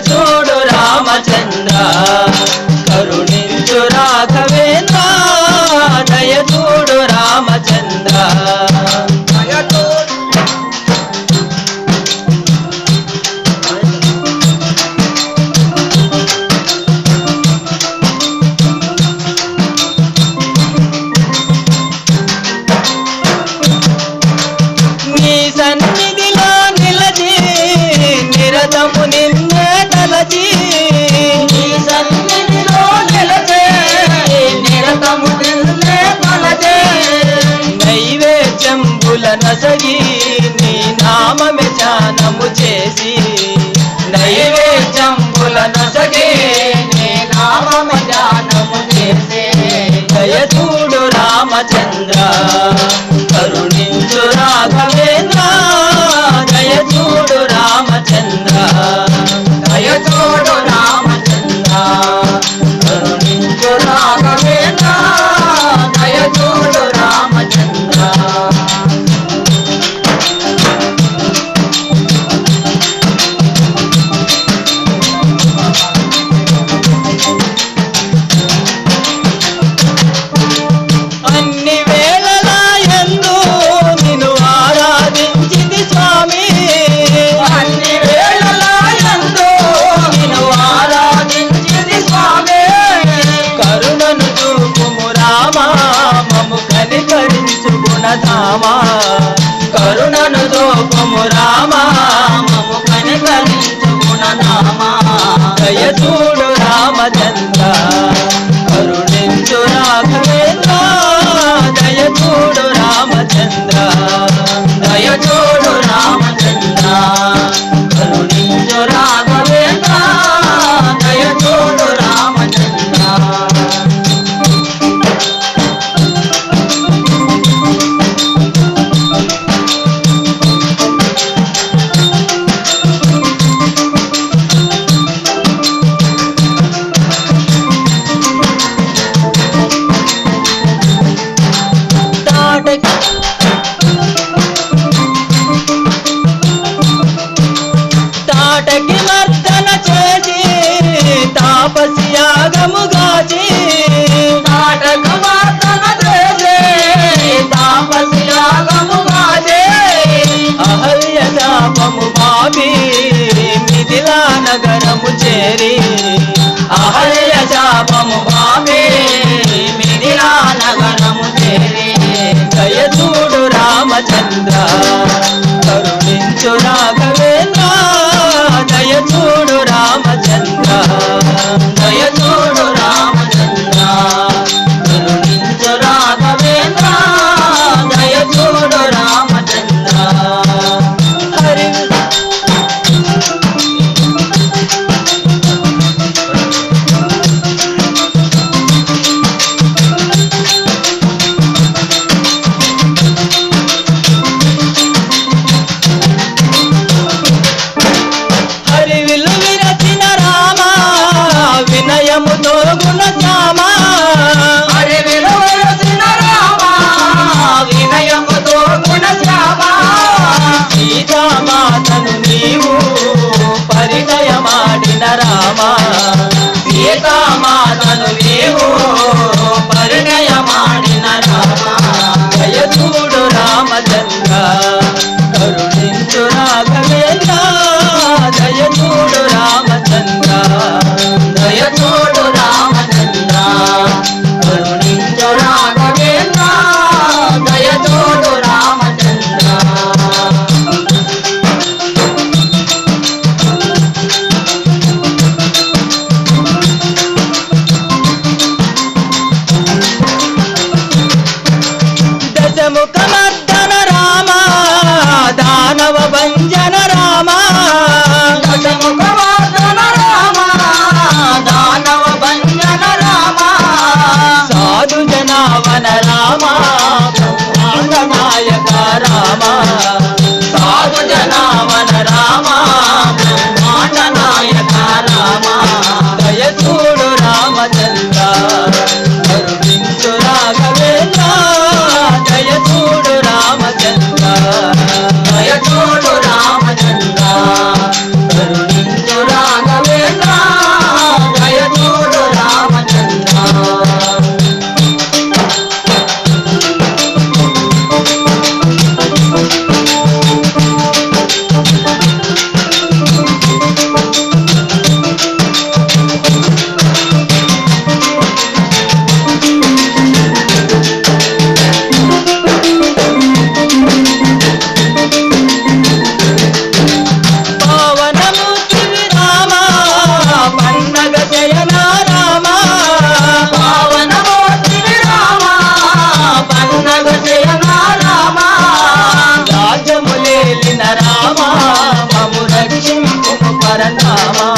చూడు రామచంద్ర. సన్నతి నైవేద్యంబుల నసగి నీ నామే జానము చేసి నామా. దయచూడు రామచంద్ర. కరుణించు రాఘవేంద్ర. దయచూడు రామచంద్ర. దయచూడు రామచంద్ర. కరుణించు రాఘవేంద్ర. దయచూడు రామచంద్ర. తాపసి యాగముగాచి అహల్య ధామము బాబీ మిథిలా నగరము చేరి. అహల్య శాపము బాబీ మిథిలా నగరము చేరి. జయ చూడు రామచంద్ర హృదయముతో గుణజామా అరే విలువలసిన రామా. వినయముతో గుణశ్యామా సీతామాతను నీవు పరిచయమాడిన రామా. సీతామాతను నీవు పరిణయమాడిన రామా. జయచూడు రామచంద్ర కరుణించు రాఘవేంద్ర. నాయక రామ సాగు జనామన రామ. mama.